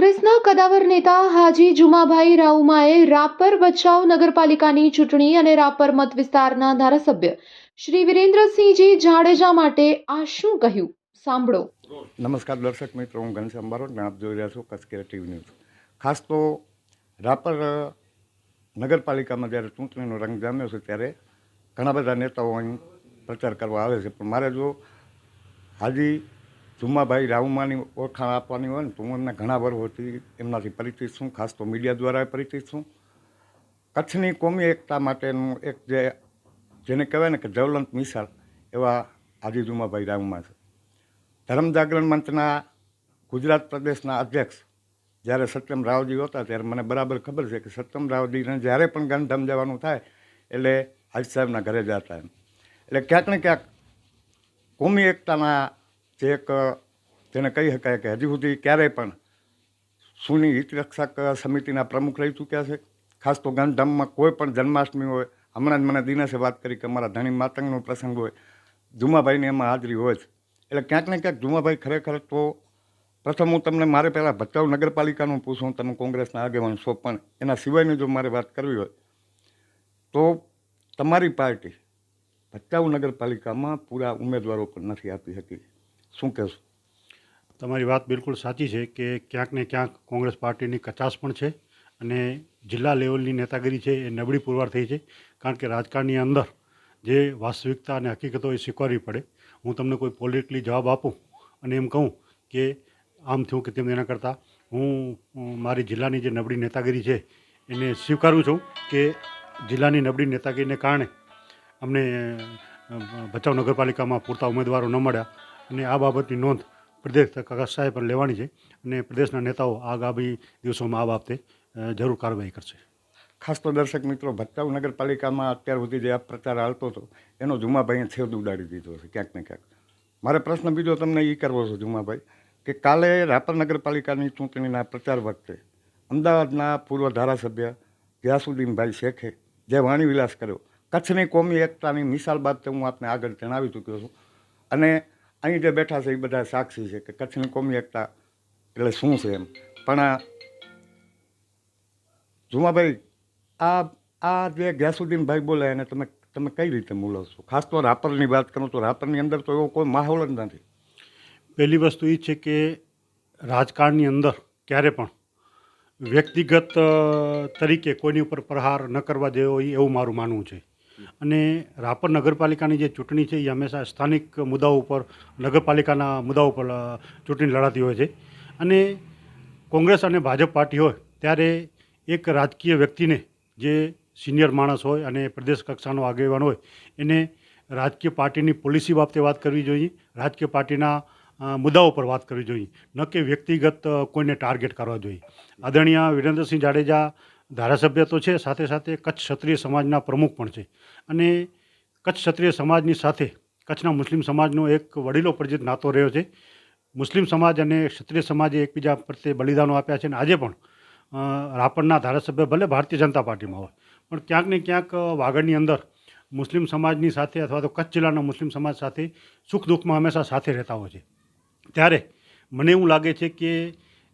કોંગ્રેસના કદાવર નેતા હાજી જુમાભાઈ રાઉમાએ રાપર ભચાઉ નગરપાલિકાની ચૂંટણી અને રાપર મત વિસ્તારના ધારાસભ્ય શ્રી વિરેન્દ્રસિંહજી જાડેજા માટે આ શું કહ્યું? સાંભળો. નમસ્કાર દર્શક મિત્રો, હું ઘનશ્યામ બારોટ ને આપ જોઈ રહ્યા છો કચકેરા ટીવી ન્યૂઝ. ખાસ તો રાપર નગરપાલિકામાં જ્યારે ચૂંટણીનો રંગ જામ્યો છે ત્યારે ઘણા બધા નેતાઓ અહીં પ્રચાર કરવા આવે છે. પણ મારે જો હાજી જુમ્માભાઈ રાવમાની ઓળખાણ આપવાની હોય ને, તો હું એમને ઘણા વર્ષોથી એમનાથી પરિચિત છું, ખાસ તો મીડિયા દ્વારા પરિચિત છું. કચ્છની કોમી એકતા માટેનું એક જે, જેને કહેવાય ને કે જવલંત મિસાલ એવા આજી ઝુમાભાઈ રાવમા છે. ધર્મ જાગરણ મંચના ગુજરાત પ્રદેશના અધ્યક્ષ જ્યારે સત્યમ રાવજી હતા ત્યારે મને બરાબર ખબર છે કે સત્યમ રાવજીને જ્યારે પણ ગાંધીધામ જવાનું થાય એટલે હાજ સાહેબના ઘરે જતા એમ. એટલે ક્યાંક ને ક્યાંક કોમી એકતાના જે એક તેને કહી શકાય કે હજી સુધી ક્યારેય પણ સુની હિતરક્ષક સમિતિના પ્રમુખ રહી ચૂક્યા છે. ખાસ તો ગાંધીધામમાં કોઈ પણ જન્માષ્ટમી હોય, હમણાં જ મને દિનેશે વાત કરી કે અમારા ધણી માતંગનો પ્રસંગ હોય જુમાભાઈની એમાં હાજરી હોય જ. એટલે ક્યાંક ને ક્યાંક જુમાભાઈ ખરેખર તો પ્રથમ હું તમને મારે પહેલાં ભચાઉ નગરપાલિકાનું પૂછું, તમે કોંગ્રેસના આગેવાન છો પણ એના સિવાયની જો મારે વાત કરવી હોય, તો તમારી પાર્ટી ભચાઉ નગરપાલિકામાં પૂરા ઉમેદવારો પણ નથી આપી હતી શું કહેશો? તમારી વાત બિલકુલ સાચી છે કે ક્યાંક ને ક્યાંક કોંગ્રેસ પાર્ટીની કચાશ પણ છે અને જિલ્લા લેવલની નેતાગીરી છે એ નબળી પુરવાર થઈ છે. કારણ કે રાજકારણની અંદર જે વાસ્તવિકતા અને હકીકતો એ સ્વીકારવી પડે. હું તમને કોઈ પોલિટિકલી જવાબ આપું અને એમ કહું કે આમ થયું કે તેમ એના કરતાં હું મારી જિલ્લાની જે નબળી નેતાગીરી છે એને સ્વીકારું છું કે જિલ્લાની નબળી નેતાગીરીને કારણે અમને ભચાઉ નગરપાલિકામાં પૂરતા ઉમેદવારો ન મળ્યા. અને આ બાબતની નોંધ પ્રદેશ કક્ષાએ પણ લેવાની છે અને પ્રદેશના નેતાઓ આગામી દિવસોમાં આ બાબતે જરૂર કાર્યવાહી કરશે. ખાસ તો દર્શક મિત્રો, ભચાઉ નગરપાલિકામાં અત્યાર સુધી જે આ પ્રચાર હાલતો હતો, એનો જુમાભાઈએ છેદ ઉડાડી દીધો છે, ક્યાંક ને ક્યાંક. મારે પ્રશ્ન બીજો તમને એ કરવો છે જુમાભાઈ કે કાલે રાપર નગરપાલિકાની ચૂંટણીના પ્રચાર વખતે અમદાવાદના પૂર્વ ધારાસભ્ય ગિયાસુદ્દીનભાઈ શેખે જે વાણીવિલાસ કર્યો, કચ્છની કોમી એકતાની મિસાલ બાબતે હું આપને આગળ જણાવી ચૂક્યો છું. અને અહીં જે બેઠા છે એ બધા સાક્ષી છે કે કચ્છની કોમી એકતા એટલે શું છે એમ? પણ જુમાભાઈ આ આ જે ગ્યાસુદ્દીનભાઈ બોલે એને તમે તમે કઈ રીતે મૂલો ખાસ તો રાપરની વાત કરું તો રાપરની અંદર તો એવો કોઈ માહોલ જ નથી. પહેલી વસ્તુ એ છે કે રાજકારણની અંદર ક્યારે પણ વ્યક્તિગત તરીકે કોઈની ઉપર પ્રહાર ન કરવા હોય એવું મારું માનવું છે. અને રાપર નગરપાલિકાની જે ચૂંટણી છે, એ હંમેશા સ્થાનિક મુદ્દાઓ ઉપર, નગરપાલિકાના મુદ્દાઓ ઉપર ચૂંટણી લડાતી હોય છે. અને કોંગ્રેસ અને ભાજપ પાર્ટી હોય, ત્યારે એક રાજકીય વ્યક્તિને જે સિનિયર માણસ હોય અને પ્રદેશ કક્ષાનો આગેવાન હોય, એને રાજકીય પાર્ટીની પોલિસી બાબતે વાત કરવી જોઈએ, રાજકીય પાર્ટીના મુદ્દાઓ પર વાત કરવી જોઈએ, ન કે વ્યક્તિગત કોઈને ટાર્ગેટ કરવા જોઈએ. આદરણીય વિરેન્દ્રસિંહ જાડેજા ધારાસભ્ય તો છે, સાથે સાથે કચ્છ ક્ષત્રિય સમાજના પ્રમુખ પણ છે. અને કચ્છ ક્ષત્રિય સમાજની સાથે કચ્છના મુસ્લિમ સમાજનો એક વડીલો પરિચિત નાતો રહ્યો છે. મુસ્લિમ સમાજ અને ક્ષત્રિય સમાજે એકબીજા પ્રત્યે બલિદાનો આપ્યા છે અને આજે પણ રાપણના ધારાસભ્ય ભલે ભારતીય જનતા પાર્ટીમાં હોય, પણ ક્યાંક ને ક્યાંક વાગડની અંદર મુસ્લિમ સમાજની સાથે અથવા તો કચ્છ જિલ્લાના મુસ્લિમ સમાજ સાથે સુખ દુઃખમાં હંમેશા સાથે રહેતા હોય છે. ત્યારે મને એવું લાગે છે કે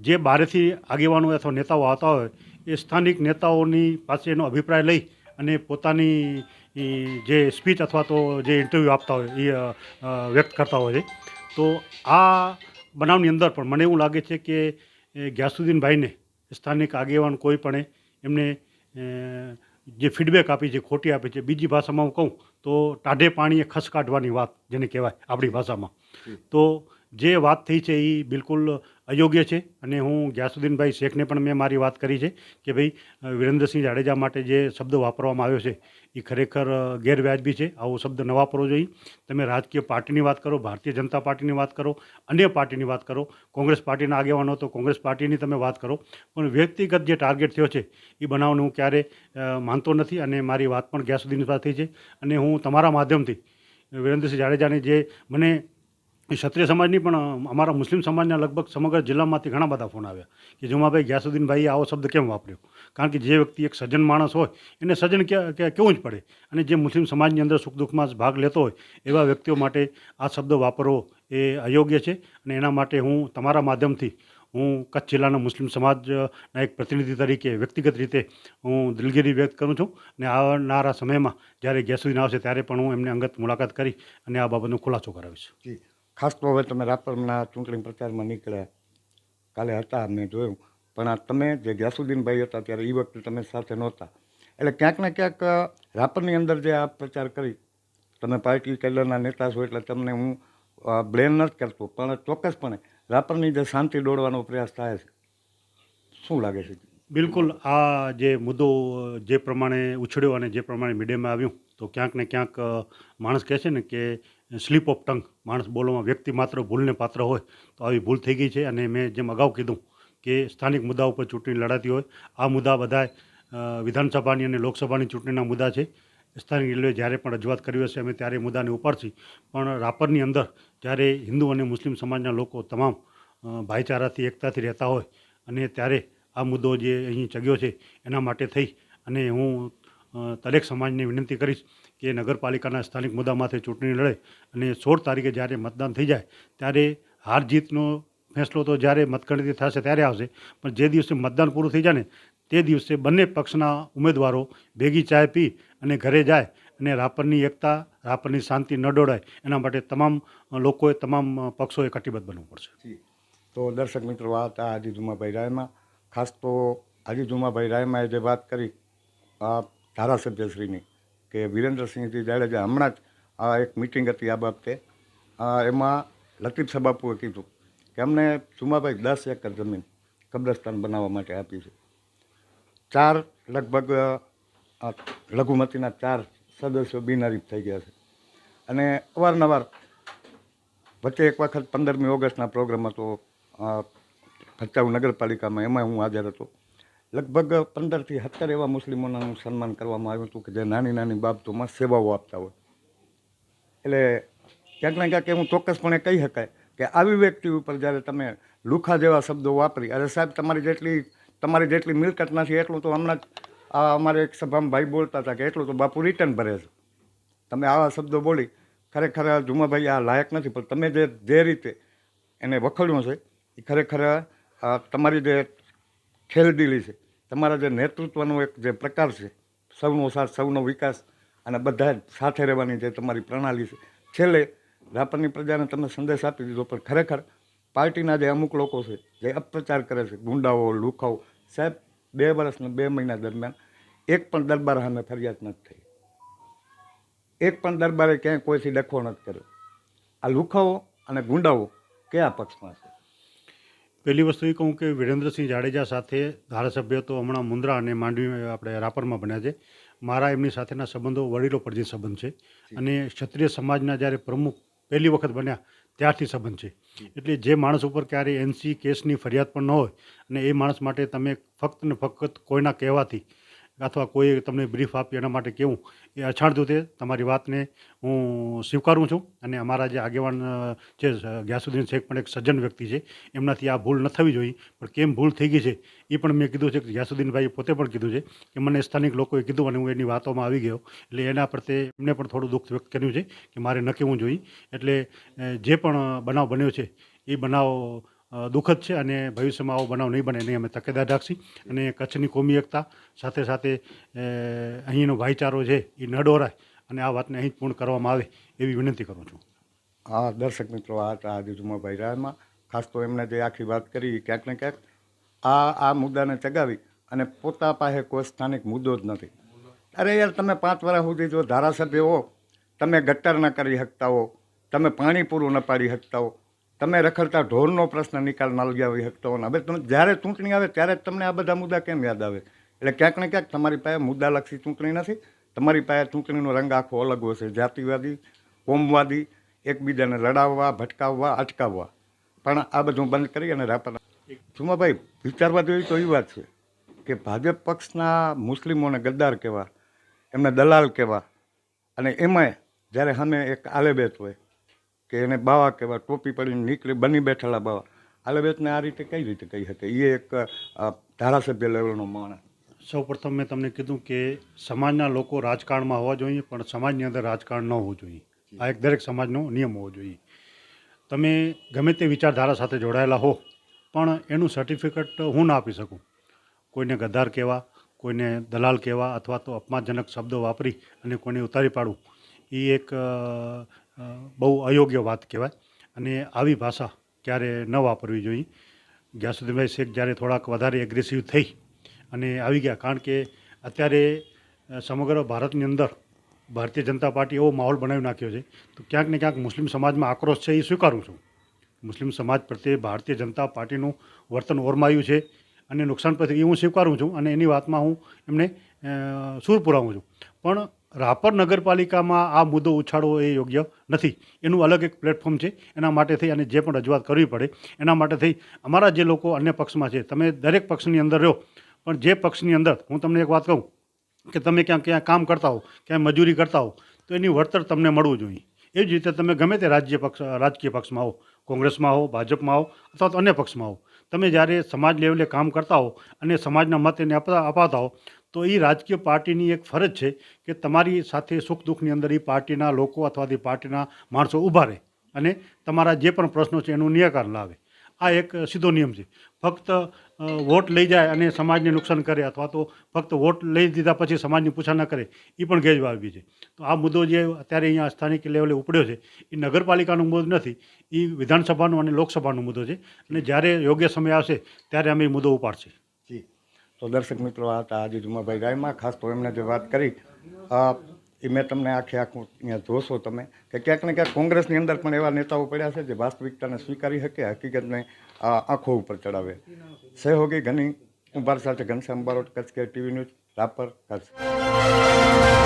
જે બહારથી આગેવાનો અથવા નેતાઓ આવતા હોય એ સ્થાનિક નેતાઓની પાસે એનો અભિપ્રાય લઈ અને પોતાની જે સ્પીચ અથવા તો જે ઇન્ટરવ્યૂ આપતા હોય એ વ્યક્ત કરતા હોય છે. તો આ બનાવની અંદર પણ મને એવું લાગે છે કે ગ્યાસુદ્દીનભાઈને સ્થાનિક આગેવાન કોઈ પણ એમને જે ફીડબેક આપી છે ખોટી આપી છે બીજી ભાષામાં હું કહું તો ટાઢે પાણીએ ખસ કાઢવાની વાત જેને કહેવાય આપણી ભાષામાં. તો જે વાત થઈ છે એ બિલકુલ અયોગ્ય છે અને હું ગ્યાસુદ્દીનભાઈ શેખને પણ મેં મારી વાત કરી છે કે ભાઈ વિરેન્દ્રસિંહ જાડેજા માટે જે શબ્દ વાપરવામાં આવ્યો છે એ ખરેખર ગેરવ્યાજબી છે. આવો શબ્દ ન વાપરવો જોઈએ. તમે રાજકીય પાર્ટીની વાત કરો, ભારતીય જનતા પાર્ટીની વાત કરો, અન્ય પાર્ટીની વાત કરો, કોંગ્રેસ પાર્ટીના આગેવાનો તો કોંગ્રેસ પાર્ટીની તમે વાત કરો. પણ વ્યક્તિગત જે ટાર્ગેટ થયો છે એ બનાવને હું ક્યારે માનતો નથી અને મારી વાત પણ ગ્યાસુદ્દીન સાથે છે. અને હું તમારા માધ્યમથી, વિરેન્દ્રસિંહ જાડેજાને જે મને ક્ષત્રિય સમાજની પણ અમારા મુસ્લિમ સમાજના લગભગ સમગ્ર જિલ્લામાંથી ઘણા બધા ફોન આવ્યા કે જુમાભાઈ ગ્યાસુદ્દીનભાઈએ આવો શબ્દ કેમ વાપર્યો? કારણ કે જે વ્યક્તિ એક સજ્જન માણસ હોય, એને સજ્જન કેવું જ પડે? અને જે મુસ્લિમ સમાજની અંદર સુખ દુઃખમાં ભાગ લેતો હોય, એવા વ્યક્તિઓ માટે આ શબ્દ વાપરવો એ અયોગ્ય છે. અને એના માટે હું તમારા માધ્યમથી, હું કચ્છ જિલ્લાના મુસ્લિમ સમાજના એક પ્રતિનિધિ તરીકે, વ્યક્તિગત રીતે હું દિલગીરી વ્યક્ત કરું છું. અને આવનારા સમયમાં જ્યારે ગેસુદ્દીન આવશે ત્યારે પણ હું એમને અંગત મુલાકાત કરી અને આ બાબતનો ખુલાસો કરાવીશ. જી. ખાસ તો હવે તમે રાપરના ચૂંટણી પ્રચારમાં નીકળ્યા. કાલે હતા, મેં જોયું. પણ આ તમે જે ગ્યાસુદ્દીનભાઈ હતા ત્યારે એ વખતે તમે સાથે નહોતા. એટલે ક્યાંક ને ક્યાંક રાપરની અંદર જે આ પ્રચાર કરી, તમે પાર્ટી કેડરના નેતા છો એટલે તમને હું બ્લેમ નથી કરતો. પણ ચોક્કસપણે રાપરની જે શાંતિ દોડવાનો પ્રયાસ થાય છે, શું લાગે છે? બિલકુલ, આ જે મુદ્દો જે પ્રમાણે ઉછળ્યો અને જે પ્રમાણે મીડિયામાં આવ્યું, તો ક્યાંક ને ક્યાંક માણસ કહે છે ને કે સ્લીપ ઓફ ટંગ માણસ બોલવામાં વ્યક્તિ માત્ર ભૂલને પાત્ર હોય તો આવી ભૂલ થઈ ગઈ છે. અને મેં જેમ અગાઉ કીધું કે સ્થાનિક મુદ્દા ઉપર ચૂંટણી લડાતી હોય. આ મુદ્દા બધા વિધાનસભાની અને લોકસભાની ચૂંટણીના મુદ્દા છે. સ્થાનિક રેલવે જ્યારે પણ રજૂઆત કરી હશે અમે ત્યારે મુદ્દાને ઉપાડશી પણ રાપરની અંદર જ્યારે હિન્દુ અને મુસ્લિમ સમાજના લોકો તમામ ભાઈચારાથી, એકતાથી રહેતા હોય અને ત્યારે આ મુદ્દો જે અહીં ચગ્યો છે એના માટે થઈ. અને હું દરેક સમાજને વિનંતી કરીશ કે નગરપાલિકાના સ્થાનિક મુદ્દામાંથી ચૂંટણી લડે અને સોળ તારીખે જ્યારે મતદાન થઈ જાય, ત્યારે હાર જીતનો ફેંસલો તો જ્યારે મતગણતરી થશે ત્યારે આવશે. પણ જે દિવસે મતદાન પૂરું થઈ જાય ને તે દિવસે બંને પક્ષના ઉમેદવારો ભેગી ચાય પી અને ઘરે જાય અને રાપરની એકતા, રાપરની શાંતિ ન ડોળાય, એના માટે તમામ લોકોએ, તમામ પક્ષોએ કટિબદ્ધ બનવું પડશે. તો દર્શક મિત્રો આ હતા હાજી જુમાભાઈ રાયમાં. ખાસ તો હાજી જુમાભાઈ રાયમાએ જે વાત કરી આ ધારાસભ્યશ્રીની. કે વિરેન્દ્રસિંહજી જાડેજા હમણાં જ આ એક મિટિંગ હતી આ બાબતે. એમાં લતીફ સબાપુએ કીધું કે અમને જુમાભાઈ દસ એકર જમીન કબ્રસ્તાન બનાવવા માટે આપી છે. ચાર લગભગ લઘુમતીના ચાર સદસ્યો બિનહરીફ થઈ ગયા છે. અને અવારનવાર વચ્ચે એક વખત પંદરમી ઓગસ્ટના પ્રોગ્રામ હતો ભચાઉ નગરપાલિકામાં, એમાં હું હાજર હતો. લગભગ પંદરથી સત્તર એવા મુસ્લિમોનું સન્માન કરવામાં આવ્યું હતું કે જે નાની નાની બાબતોમાં સેવાઓ આપતા હોય. એટલે ક્યાંક ને ક્યાંક એવું ચોક્કસપણે કહી શકાય કે આવી વ્યક્તિ ઉપર જ્યારે તમે લુખા જેવા શબ્દો વાપરી, અરે સાહેબ, તમારી જેટલી તમારી જેટલી મિલકત નથી, એટલું તો હમણાં જ આ અમારે એક સભામાં ભાઈ બોલતા હતા કે એટલું તો બાપુ રિટર્ન ભરે છે. તમે આવા શબ્દો બોલી, ખરેખર જુમાભાઈ આ લાયક નથી, પણ તમે જે જે રીતે એને વખોડ્યું છે, એ ખરેખર તમારી જે ખેલદિલી છે તમારા જે નેતૃત્વનો એક જે પ્રકાર છે, સૌનો સાથ, સૌનો વિકાસ અને બધા જ સાથે રહેવાની જે તમારી પ્રણાલી છે, છેલ્લે રાપરની પ્રજાને તમે સંદેશ આપી દીધો, પણ ખરેખર પાર્ટીના જે અમુક લોકો છે, જે અપપ્રચાર કરે છે, ગુંડાઓ, લુખાઓ, સાહેબ, બે વર્ષના બે મહિના દરમિયાન એક પણ દરબાર સામે ફરિયાદ નથી થઈ. એક પણ દરબારે ક્યાંય કોઈથી ડખો નથી કર્યો. આ લુખાઓ અને ગુંડાઓ કયા પક્ષમાં છે? પહેલી વસ્તુ એ કહું કે વિરેન્દ્રસિંહ જાડેજા સાથે ધારાસભ્ય તો હમણાં મુન્દ્રા અને માંડવી આપણે રાપરમાં બન્યા છે. મારા એમની સાથેના સંબંધો વડીલો પરથી સંબંધ છે અને ક્ષત્રિય સમાજના જ્યારે પ્રમુખ પહેલી વખત બન્યા ત્યારથી સંબંધ છે. એટલે જે માણસ ઉપર ક્યારેય એનસી કેસની ફરિયાદ પણ ન હોય અને એ માણસ માટે તમે ફક્ત ને ફક્ત કોઈના કહેવાથી અથવા કોઈ તમને બ્રીફ આપી એના માટે કેવું, એ અછાણતું તે તમારી વાતને હું સ્વીકારું છું. અને અમારા જે આગેવાન છે ગ્યાસુદ્દીન શેખ પણ એક સજ્જન વ્યક્તિ છે, એમનાથી આ ભૂલ ન થવી જોઈએ. પણ કેમ ભૂલ થઈ ગઈ છે, એ પણ મેં કીધું છે કે ગ્યાસુદ્દીનભાઈએ પોતે પણ કીધું છે કે મને સ્થાનિક લોકોએ કીધું અને હું એની વાતોમાં આવી ગયો. એટલે એના પ્રત્યે એમને પણ થોડું દુઃખ વ્યક્ત કર્યું છે કે મારે ન કહેવું જોઈએ. એટલે જે પણ બનાવ બન્યો છે, એ બનાવ દુઃખદ છે અને ભવિષ્યમાં આવો બનાવ નહીં બને એની અમે તકેદાર રાખશી. અને કચ્છની કોમી એકતા, સાથે સાથે અહીંનો ભાઈચારો છે એ ન ડોરાય અને આ વાતને અહીં પૂર્ણ કરવામાં આવે એવી વિનંતી કરું છું. હા, દર્શક મિત્રો, આ હતા આજે જુમાભાઈ રાયમાં ખાસ તો એમને જે આખી વાત કરી ક્યાંક ને ક્યાંક આ આ મુદ્દાને ચગાવી અને પોતા પાસે કોઈ સ્થાનિક મુદ્દો જ નથી. અરે યાર, તમે પાંચ વર્ષ સુધી જો ધારાસભ્ય હો, તમે ગટર ન કરી શકતા હો, તમે પાણી પૂરું ન પાડી શકતા હો તમે રખડતા ઢોરનો પ્રશ્ન નિકાલ ન લગાવી શકતા હવે તમે જ્યારે ચૂંટણી આવે ત્યારે જ તમને આ બધા મુદ્દા કેમ યાદ આવે? એટલે ક્યાંક ને ક્યાંક તમારી પાસે મુદ્દાલક્ષી ચૂંટણી નથી. તમારી પાસે ચૂંટણીનો રંગ આખો અલગ છે. જાતિવાદી, કોમવાદી, એકબીજાને લડાવવા, ભટકાવવા, અટકાવવા. પણ આ બધું બંધ કરી અને રાપર જુમાભાઈ વિચારવા જેવી તો એ વાત છે કે ભાજપ પક્ષના મુસ્લિમોને ગદ્દાર કહેવા, એમને દલાલ કહેવા. અને એમાંય જ્યારે અમે એક આલેબેત હોય કે એને બાવા કહેવા ટોપી પડીને નીકળી, બની બેઠેલા બાવા. આલેબેતને આ રીતે કઈ રીતે કહી શકે? એ એક ધારાસભ્ય લેવલનો માણસ. સૌ પ્રથમ મેં તમને કીધું કે સમાજના લોકો રાજકારણમાં હોવા જોઈએ, પણ સમાજની અંદર રાજકારણ ન હોવું જોઈએ. આ એક દરેક સમાજનો નિયમ હોવો જોઈએ. તમે ગમે તે વિચારધારા સાથે જોડાયેલા હો, પણ એનું સર્ટિફિકેટ હું ના આપી શકું. કોઈને ગદ્દાર કહેવા, કોઈને દલાલ કહેવા, અથવા તો અપમાનજનક શબ્દો વાપરી અને કોઈને ઉતારી પાડવું. એ એક બહુ અયોગ્ય વાત કહેવાય. અને આવી ભાષા ક્યારે ન વાપરવી જોઈએ. ગ્યાસુદ્દીનભાઈ શેખ જ્યારે થોડાક વધારે એગ્રેસિવ થઈ અને આવી ગયા. કારણ કે અત્યારે સમગ્ર ભારતની અંદર ભારતીય જનતા પાર્ટી એવો માહોલ બનાવી નાખ્યો છે. તો ક્યાંક ને ક્યાંક મુસ્લિમ સમાજમાં આક્રોશ છે એ સ્વીકારું છું. મુસ્લિમ સમાજ પ્રત્યે ભારતીય જનતા પાર્ટીનું વર્તન ઓરમાયું છે અને નુકસાન પછી એ હું સ્વીકારું છું અને એની વાતમાં હું એમને સૂર પુરાવું છું. પણ રાપર નગરપાલિકામાં આ મુદ્દો ઉછાળવો એ યોગ્ય નથી. એનું અલગ એક પ્લેટફોર્મ છે. એના માટે થઈ અને જે પણ રજૂઆત કરવી પડે, એના માટે થઈ અમારા જે લોકો અન્ય પક્ષમાં છે, તમે દરેક પક્ષની અંદર રહો. પણ જે પક્ષની અંદર, હું તમને એક વાત કહું કે તમે ક્યાં ક્યાં કામ કરતા હો ક્યાંય મજૂરી કરતા હો, તો એની વળતર તમને મળવું જોઈએ. એ જ રીતે તમે ગમે તે રાજ્ય પક્ષ, રાજકીય પક્ષમાં હો, કોંગ્રેસમાં હો, ભાજપમાં હો, અથવા તો અન્ય પક્ષમાં હો, તમે જ્યારે સમાજ લેવલે કામ કરતા હો અને સમાજના મત એને અપાતા હો તો એ રાજકીય પાર્ટીની એક ફરજ છે કે તમારી સાથે સુખ દુઃખની અંદર એ પાર્ટીના લોકો અથવા તે પાર્ટીના માણસો ઊભા રહે અને તમારા જે પણ પ્રશ્નો છે એનું નિરાકરણ લાવે. આ એક સીધો નિયમ છે. ફક્ત વોટ લઈ જાય અને સમાજને નુકસાન કરે અથવા તો ફક્ત વોટ લઈ દીધા પછી સમાજની પૂછા ન કરે એ પણ ગેરવાજબી છે. તો આ મુદ્દો જે અત્યારે અહીંયા સ્થાનિક લેવલે ઉપડ્યો છે એ નગરપાલિકાનો મુદ્દો નથી એ વિધાનસભાનો અને લોકસભાનો મુદ્દો છે. અને જ્યારે યોગ્ય સમય આવશે, ત્યારે અમે એ મુદ્દો ઉપાડશે. તો દર્શક મિત્રો, આ હતા આજે જુમાભાઈ ગાયમાં ખાસ તો એમને જે વાત કરી એ મેં તમને આખે આખું અહીંયા જોશો તમે, કે ક્યાંક ને ક્યાંક કોંગ્રેસની અંદર પણ એવા નેતાઓ પડ્યા છે જે વાસ્તવિકતાને સ્વીકારી શકે, હકીકતને આંખો ઉપર ચડાવે. સહયોગી ઘણી ઉભાર સાથે ઘનશ્યામ બારોટ, કચ્છ કે ટીવી ન્યૂઝ, રાપર, કચ્છ.